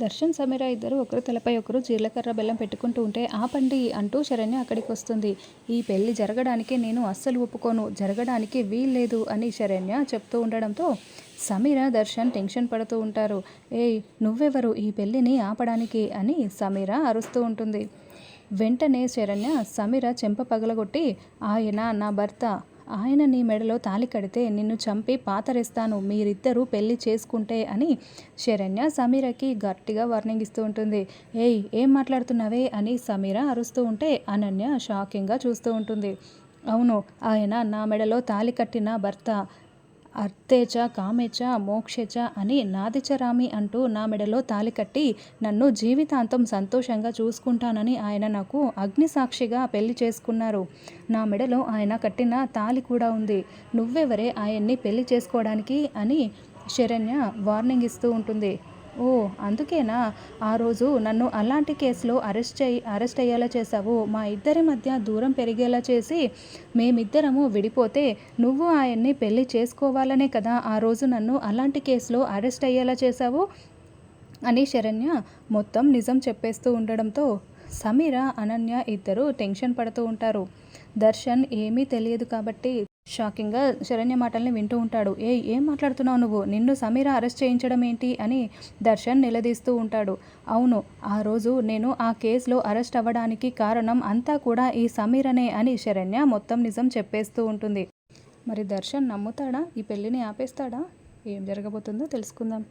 దర్శన్ సమీర ఇద్దరు ఒకరు తలపై ఒకరు జీలకర్ర బెల్లం పెట్టుకుంటూ ఉంటే ఆపండి అంటూ శరణ్య అక్కడికి వస్తుంది ఈ పెళ్ళి జరగడానికి నేను అస్సలు ఒప్పుకోను జరగడానికి వీల్లేదు అని శరణ్య చెప్తూ ఉండడంతో సమీర దర్శన్ టెన్షన్ పడుతూ ఉంటారు. ఏయ్ నువ్వెవరు? ఈ పెళ్ళిని ఆపడానికి అని సమీర అరుస్తూ ఉంటుంది. వెంటనే శరణ్య సమీర చెంప పగలగొట్టి ఆయన నా భర్త ఆయన నీ మెడలో తాలి కడితే నిన్ను చంపి పాతరేస్తాను. మీరిద్దరూ పెళ్ళి చేసుకుంటే అని శరణ్య సమీరకి గట్టిగా వార్నింగ్ ఇస్తూ ఉంటుంది. ఏయ్ ఏం మాట్లాడుతున్నావే అని సమీర అరుస్తూ ఉంటే అనన్య షాకింగ్గా చూస్తూ ఉంటుంది. అవును ఆయన నా మెడలో తాలి కట్టిన భర్త. అర్థేచ కామేచ మోక్షేచ అని నాదిచరామి అంటూ నా మెడలో తాలి కట్టి నన్ను జీవితాంతం సంతోషంగా చూసుకుంటానని ఆయన నాకు అగ్నిసాక్షిగా పెళ్ళి చేసుకున్నారు. నా మెడలో ఆయన కట్టిన తాలి కూడా ఉంది. నువ్వెవరే ఆయన్ని పెళ్ళి చేసుకోవడానికి అని శరణ్య వార్నింగ్ ఇస్తూ ఉంటుంది. ఓ అందుకేనా? ఆ రోజు నన్ను అలాంటి కేసులో అరెస్ట్ చేయి అరెస్ట్ అయ్యేలా చేశావు. మా ఇద్దరి మధ్య దూరం పెరిగేలా చేసి మేమిద్దరము విడిపోతే నువ్వు ఆయన్ని పెళ్ళి చేసుకోవాలనే కదా. ఆ రోజు నన్ను అలాంటి కేసులో అరెస్ట్ అయ్యేలా చేశావు అని శరణ్య మొత్తం నిజం చెప్పేస్తూ ఉండడంతో సమీర అనన్య ఇద్దరు టెన్షన్ పడుతూ ఉంటారు. దర్శన్ ఏమీ తెలియదు కాబట్టి షాకింగ్గా శరణ్య మాటల్ని వింటూ ఉంటాడు. ఏ ఏం మాట్లాడుతున్నావు నువ్వు? నిన్ను సమీర అరెస్ట్ చేయించడం ఏంటి? అని దర్శన్ నిలదీస్తూ ఉంటాడు. అవును ఆ రోజు నేను ఆ కేసులో అరెస్ట్ అవ్వడానికి కారణం అంతా కూడా ఈ సమీరనే అని శరణ్య మొత్తం నిజం చెప్పేస్తూ ఉంటుంది. మరి దర్శన్ నమ్ముతాడా? ఈ పెళ్ళిని ఆపేస్తాడా? ఏం జరగబోతుందో తెలుసుకుందాం.